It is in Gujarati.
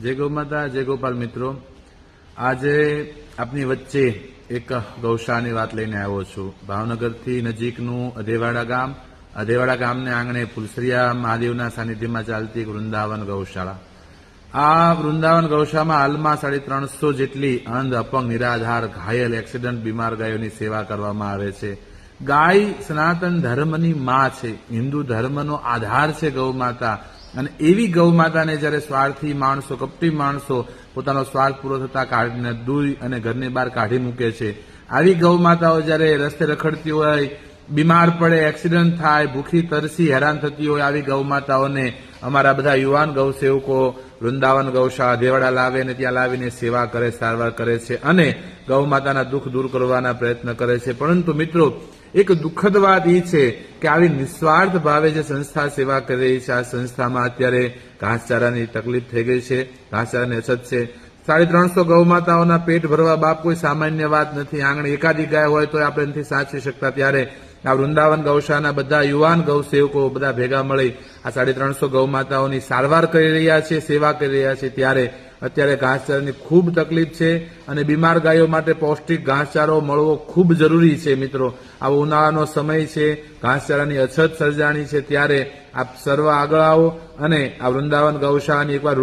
જય ગૌમાતા જય ગોપાલ મિત્રો. આજે આપની વચ્ચે એક ગૌશાળાની વાત લઈને આવ્યો છું. ભાવનગરથી નજીકનું અધેવાડા ગામ. અધેવાડા ગામને આંગણે ફુલસરિયા મહાદેવના સાનિધ્યમાં ચાલતી વૃંદાવન ગૌશાળા. આ વૃંદાવન ગૌશાળામાં હાલમાં સાડી ત્રણસો જેટલી અંધ, અપંગ, નિરાધાર, ઘાયલ, એક્સિડન્ટ, બીમાર ગાયોની સેવા કરવામાં આવે છે. ગાય સનાતન ધર્મની માં છે. હિન્દુ ધર્મનો આધાર છે ગૌ માતા. અને એવી ગૌ માતાને જ્યારે સ્વાર્થી માણસો, કપટી માણસો પોતાનો સ્વાર્થ પૂરો થતા કાઢીને દૂધ અને ઘરની બહાર કાઢી મૂકે છે. આવી ગૌ માતાઓ જ્યારે રસ્તે રખડતી હોય, બીમાર પડે, એક્સિડન્ટ થાય, ભૂખી, તરસી, હેરાન થતી હોય, આવી ગૌ માતાઓને અમારા બધા યુવાન ગૌ સેવકો વૃંદાવન ગૌશાળા દેવાડા લાવે અને ત્યાં લાવીને સેવા કરે, સારવાર કરે છે અને ગૌ માતાના દુઃખ દૂર કરવાના પ્રયત્ન કરે છે. પરંતુ મિત્રો એક દુઃખદ વાત એ છે કે આવી નિસ્વાર્થ ભાવે જે સંસ્થા સેવા કરી રહી છે, આ સંસ્થામાં અત્યારે ઘાસચારાની તકલીફ થઈ ગઈ છે, ઘાસચારાની અછત છે. સાડી ત્રણસો ગૌ માતાઓના પેટ ભરવા બાપ કોઈ સામાન્ય વાત નથી. આંગણે એકાદી ગાય હોય તો આપણે નથી સાચવી શકતા. ત્યારે આ વૃંદાવન, ગૌશાળાના બધા યુવાન ગૌ સેવકો બધા ભેગા મળી આ સાડી ત્રણસો ગૌ માતાઓની સારવાર કરી રહ્યા છે, સેવા કરી રહ્યા છે. ત્યારે અત્યારે ઘાસચારાની ખૂબ તકલીફ છે અને બીમાર ગાયો માટે પૌષ્ટિક ઘાસચારો મળવો ખૂબ જરૂરી છે મિત્રો. આવો ઉનાળાનો સમય છે, ઘાસચારાની અછત સર્જાણી છે. ત્યારે આપ સર્વ આગળ આવો અને આ વૃંદાવન, ગૌશાળાની એકવાર